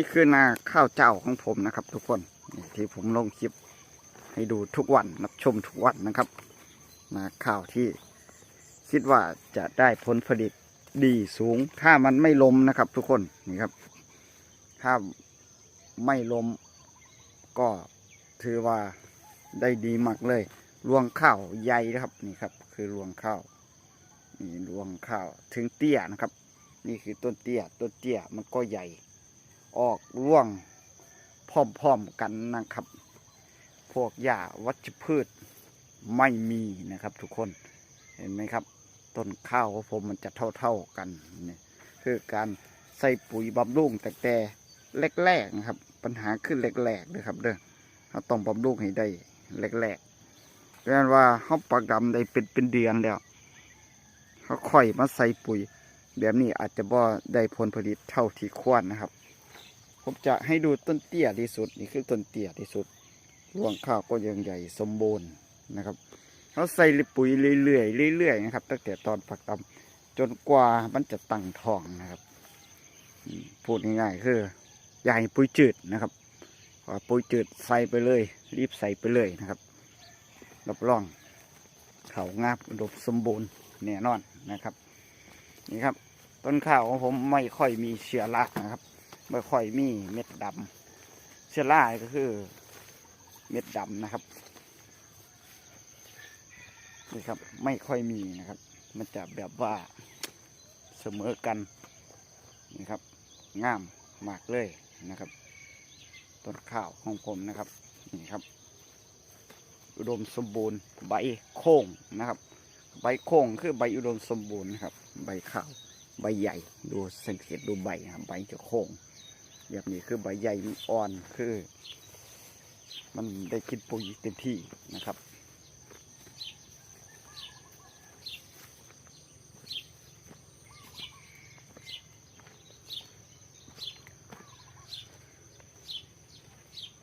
นี่คือนาข้าวเจ้าของผมนะครับ ทุกคนที่ผมลงคลิปให้ดูทุกวันรับชมทุกวันนะครับนาข้าวที่คิดว่าจะได้ผลผลิตดีสูง ถ้ามันไม่ล้มนะครับ ทุกคนนี่ครับ ถ้าไม่ล้มก็ถือว่าได้ดีมากเลยรวงข้าวใหญ่นะครับนี่ครับ คือรวงข้าวนี่รวงข้าวถึงเตี้ยนะครับ นี่คือต้นเตี้ยต้นเตี้ยมันก็ใหญ่ ออกร่วงพร้อมๆกันนะครับ พวกหญ้าวัชพืชไม่มีนะครับ ทุกคนเห็นไหมครับ ต้นข้าวของผมมันจะเท่าๆกันนี่คือการใส่ปุ๋ยบำรุงแต่แต่แรกๆนะครับ ปัญหาขึ้นแรกๆเลยครับเด้อเราต้องบำรุงให้ได้แรกๆเพราะนั้นว่าเขาปักดำได้เป็นเป็นเดือนแล้วเขาค่อยมาใส่ปุ๋ย แบบนี้อาจจะบ่ได้ผลผลิตเท่าที่ควรนะครับ ผมจะให้ดูต้นเตี้ยที่สุด นี่คือต้นเตี้ยที่สุดรวงข้าวก็ยังใหญ่สมบูรณ์นะครับเขาใส่ปุ๋ยเรื่อยๆเรื่อยๆนะครับ ตั้งแต่ตอนฝักดำจนกว่ามันจะตั้งท้องนะครับพูดง่ายๆคือให้ปุ๋ยจืดนะครับปุ๋ยจืดใส่ไปเลย รีบใส่ไปเลยนะครับรับรองเขางาบดมสมบูรณ์แน่นอนนะครับ นี่ครับ ต้นข้าวของผมไม่ค่อยมีเชื้อรานะครับ ไม่ค่อยมีเม็ดดำเชื้อราก็คือ เม็ดดำนะครับนี่ครับ ไม่ค่อยมีนะครับ มันจะแบบว่าเสมอกันนี่ครับงามมากเลยนะครับต้นข้าวของผมนะครับนี่ครับอุดมสมบูรณ์ใบโค้งนะครับ ใบโค้งคือใบอุดมสมบูรณ์นะครับ ใบข้าวใบใหญ่ดูสังเกตดูใบครับใบจะโค้ง แบบนี้คือใบใหญ่อ่อนคือ มันได้กินปุ๋ยเต็มที่นะครับ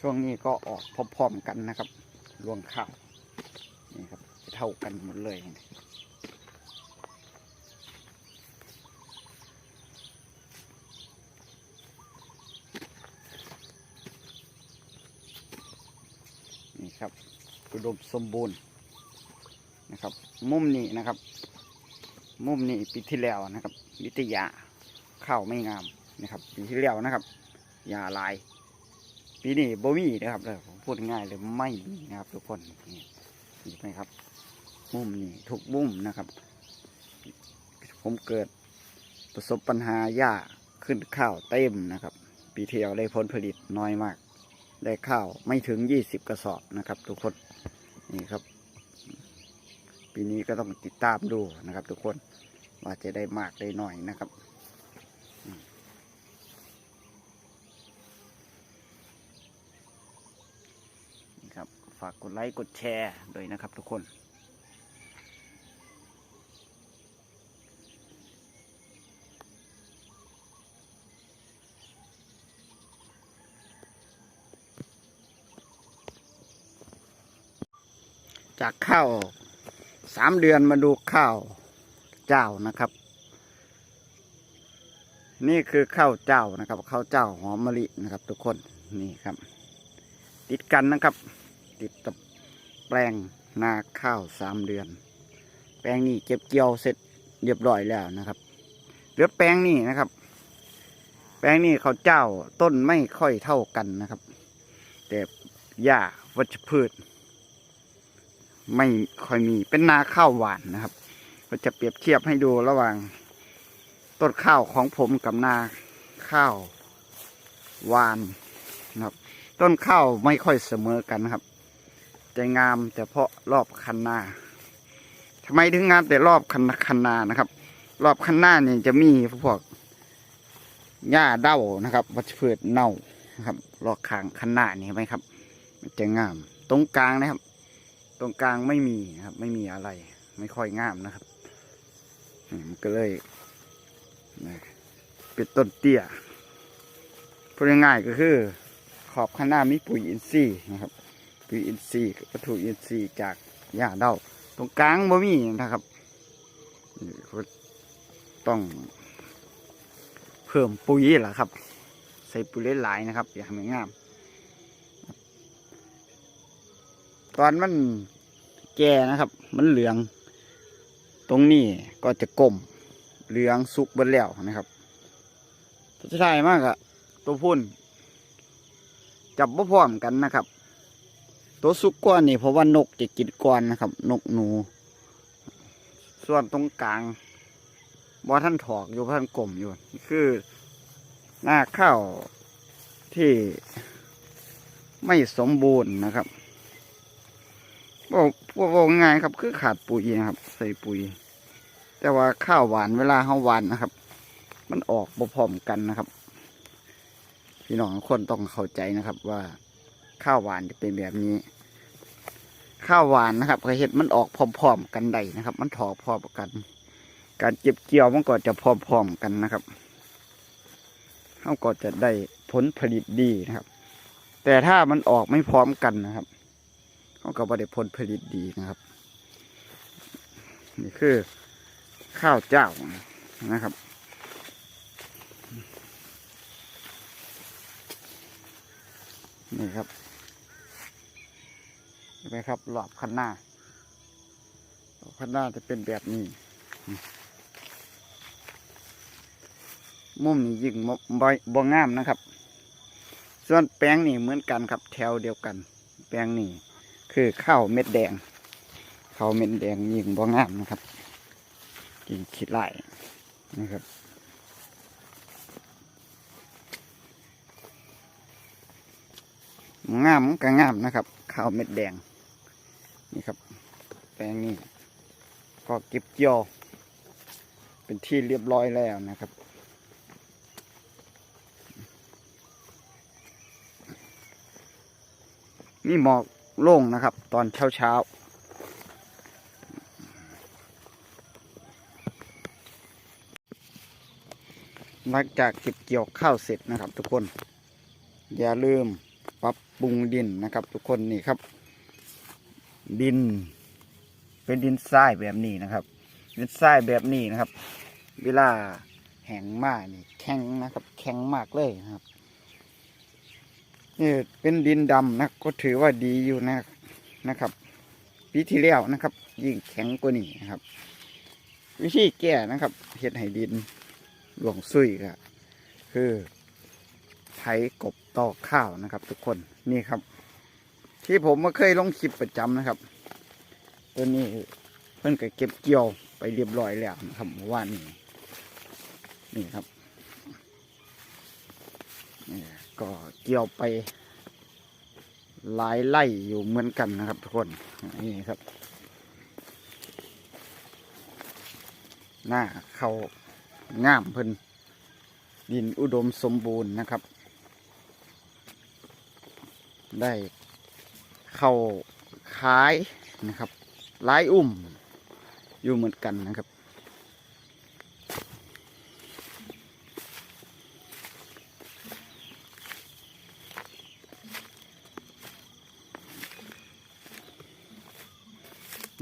ช่วงนี้ก็ออกพร้อมๆกันนะครับ รวงข้าวนี่ครับเท่ากันหมดเลยนี่ ครับอุดมสมบูรณ์นะครับ มุมนี้นะครับ มุมนี้ปีที่แล้วนะครับ วิทยาข้าวไม่งามนะครับปีที่แล้วนะครับยาลาย ปีนี้บ่มีนะครับเลยผมพูดง่ายเลยไม่มีนะครับ ทุกคนนี่เห็นไหมครับ มุมนี้ทุกมุมนะครับ ผมเกิดประสบปัญหาหญ้าขึ้นข้าวเต็มนะครับ ปีที่แล้วได้ผลผลิตน้อยมาก ได้ข้าวไม่ถึงยี่สิบกระสอบนะครับ ทุกคนนี่ครับ ปีนี้ก็ต้องติดตามดูนะครับ ทุกคนว่าจะได้มากได้น้อยนะครับนี่ครับ ฝากกดไลค์กดแชร์ด้วยนะครับทุกคน จากข้าวสามเดือนมาดูข้าวเจ้านะครับ นี่คือข้าวเจ้านะครับข้าวเจ้าหอมมะลินะครับ ทุกคนนี่ครับ ติดกันนะครับ ติดกับแปลงนาข้าวสามเดือน แปลงนี้เก็บเกี่ยวเสร็จเรียบร้อยแล้วนะครับเหลือแปลงนี้นะครับ แปลงนี้ข้าวเจ้าต้นไม่ค่อยเท่ากันนะครับ แต่หญ้าวัชพืช ไม่ค่อยมีเป็นนาข้าวหวานนะครับเราจะเปรียบเทียบให้ดูระหว่างต้นข้าวของผมกับนาข้าวหวานนะครับ ต้นข้าวไม่ค่อยเสมอกันครับจะงามแต่เพาะรอบคันนาทำไมถึงงามแต่รอบคันคันนานะครับ รอบคันนาเนี่ยจะมีพวกหญ้าเด้านะครับ วัชพืชเน่านะครับรอบข้างคันนานี่เห็นไหมครับ มันจะงามตรงกลางนะครับ ตรงกลางไม่มีครับ ไม่มีอะไร ไม่ค่อยงามนะครับมันก็เลยนะเป็นต้นเตี้ยพูดง่ายๆก็คือ ขอบข้างหน้ามีปุ๋ยอินทรีย์นะครับปุ๋ยอินทรีย์วัตถุอินทรีย์จากหญ้าเด้าตรงกลางบ่มีนะครับต้องเพิ่มปุ๋ยล่ะครับ ใส่ปุ๋ยหลายนะครับ อยากให้มันงาม ตอนมันแก่นะครับ มันเหลือง ตรงนี้ก็จะกลมเหลืองสุกเบนแล้วนะครับสุดท้ายมากอะตัวพุ่น จับบ่พร้อมกันนะครับ ตัวสุกก้อนนี่เพราะว่านกจะกินก้อนนะครับ นกหนู ส่วนตรงกลางบ่ท่านถอกอยู่ท่านกลมอยู่คือหน้าข้าวที่ไม่สมบูรณ์นะครับ บอกบอกง่ายครับ คือขาดปุ๋ยนะครับ ใส่ปุ๋ย แต่ว่าข้าวหวานเวลาเขาหวานนะครับ มันออกบ่พร้อมกันนะครับ พี่น้องทุกคนต้องเข้าใจนะครับ ว่าข้าวหวานจะเป็นแบบนี้ ข้าวหวานนะครับก็เห็ดมันออกพร้อมๆกันได้นะครับ มันถอกพร้อมกัน การเก็บเกี่ยวมันก็จะพร้อมๆกันนะครับเขาก็จะได้ผลผลิตดีนะครับ แต่ถ้ามันออกไม่พร้อมกันนะครับ เขาก็บ่ได้ผลผลิตดีนะครับ นี่คือข้าวเจ้านะครับ นี่ครับเห็นไหมครับหลอบคันหน้าหลอบคันหน้าจะเป็นแบบนี้มุมนี้ยิ่งบ่บ่บ่งามนะครับ ส่วนแป้งนี่เหมือนกันครับ แถวเดียวกัน แป้งนี่ คือข้าวเม็ดแดงข้าวเม็ดแดงยิงบ่งามนะครับยิ่งคิดไล่นะครับงามก็งามนะครับ ข้าวเม็ดแดง นี่ครับ แปลงนี้ก็เก็บเกี่ยว เป็นที่เรียบร้อยแล้วนะครับนี่หมอก โล่งนะครับ ตอนเช้าเช้าหลังจากเก็บเกี่ยวข้าวเสร็จนะครับทุกคน อย่าลืมปรับปรุงดินนะครับ ทุกคนนี่ครับ ดิน เป็นดินทรายแบบนี้นะครับ ดินทรายแบบนี้นะครับ เวลาแห้งมากนี่แข็งนะครับ แข็งมากเลยนะครับ นี่เป็นดินดำนะก็ถือว่าดีอยู่นะนะครับปีที่แล้วนะครับ ยิ่งแข็งกว่านี้นะครับ วิธีแก้นะครับเห็ดให้ดินหลวงซุยก็คือไถกบตอกข้าวนะครับ ทุกคนนี่ครับ ที่ผมมาเคยลงคลิปประจำนะครับ ตัวนี้เพิ่นก็เก็บเกี่ยวไปเรียบร้อยแล้วนะครับว่านนี้นี่ครับนี่ ก็เกี่ยวไปหลายไล่อยู่เหมือนกันนะครับทุกคนนี่ครับ หน้าเขางามเพิ่นดินอุดมสมบูรณ์นะครับ ได้เข้าขายนะครับหลายอุ่มอยู่เหมือนกันนะครับ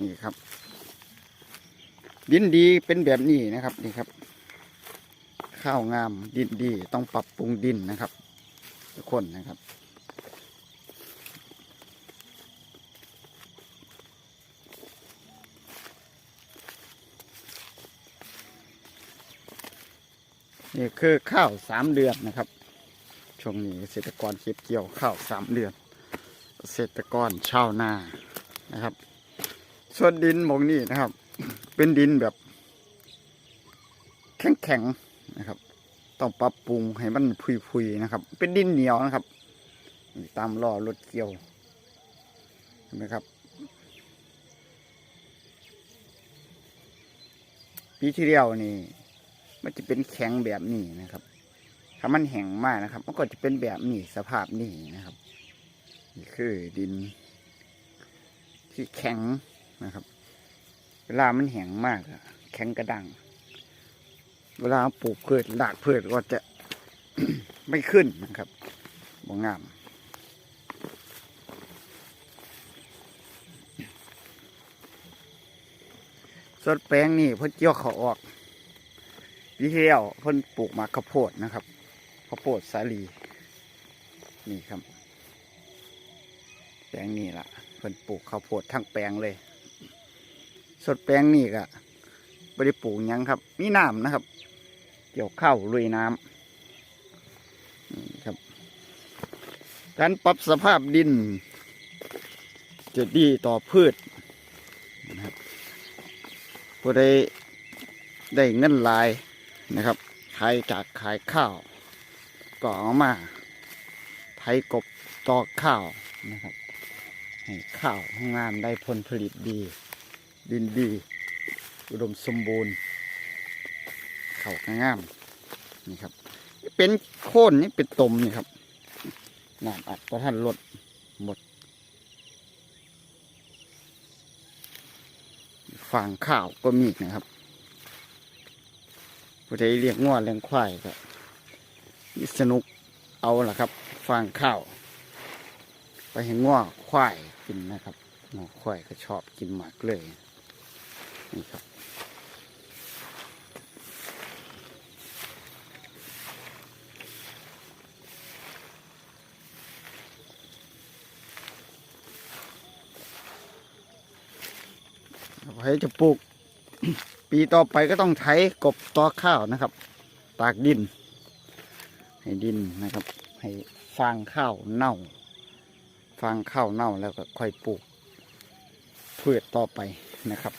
นี่ครับ ดินดีเป็นแบบนี้นะครับนี่ครับ ข้าวงามดินดีต้องปรับปรุงดินนะครับ ทุกคนนะครับนี่คือข้าวสามเดือนนะครับ ช่วงนี้เกษตรกรเก็บเกี่ยวข้าวสามเดือน เกษตรกรชาวนานะครับ ส่วนดินหมองนี่นะครับ เป็นดินแบบ แข็งๆนะครับ ต้องปรับปรุงให้มันพุยๆนะครับ เป็นดินเหนียวนะครับ ตามล่อรถเกี่ยวเห็นไหมครับ ปีที่แล้วนี่ มันจะเป็นแข็งแบบนี้นะครับ ถ้ามันแห้งมากนะครับ มันก็จะเป็นแบบนี้สภาพนี้นะครับ นี่คือดินที่แข็ง นะครับ เวลามันแห้งมากอะแข็งกระดังเวลาปลูกพืชรากพืชก็จะไม่ขึ้นนะครับบ่งามส่วนแปลงนี่เพิ่นเกี่ยวเขาออกปีที่แล้วเพิ่นปลูกมาข้าวโพดนะครับข้าวโพดสาลีนี่ครับ แปลงนี่ล่ะเพิ่นปลูกข้าวโพดทั้งแปลงเลย สดแปลงนี่ก็ไม่ได้ปลูกยังครับ มีน้ำนะครับ เกี่ยวข้าวลุยน้ำนะครับ การปรับสภาพดิน จะดีต่อพืชนะครับผู้ใดได้เงินลายนะครับ ขายจากขายข้าว ก็เอามาไถกบตอกข้าวนะครับ ให้ข้าวงามได้ผลผลิตดี ดินดี อุดมสมบูรณ์ เขาวก็งามนี่ครับ เป็นโค่นนี่เป็นตมนี่ครับน้ำอัดประท่านลดหมดฟางข้าวก็มีนะครับผู้ใดเรียกง้อเลี้ยงควายก็สนุกเอาล่ะครับ ฟางข้าว ไปให้ง้อควายกินนะครับง้อควายก็ชอบกินมากเลย นี่ครับใครจะปลูก ปีต่อไปก็ต้องไถกบตอข้าวนะครับ ตากดิน ให้ดินนะครับ ให้ฟางข้าวเน่า ฟางข้าวเน่าแล้วก็ค่อยปลูกพืชต่อไปนะครับ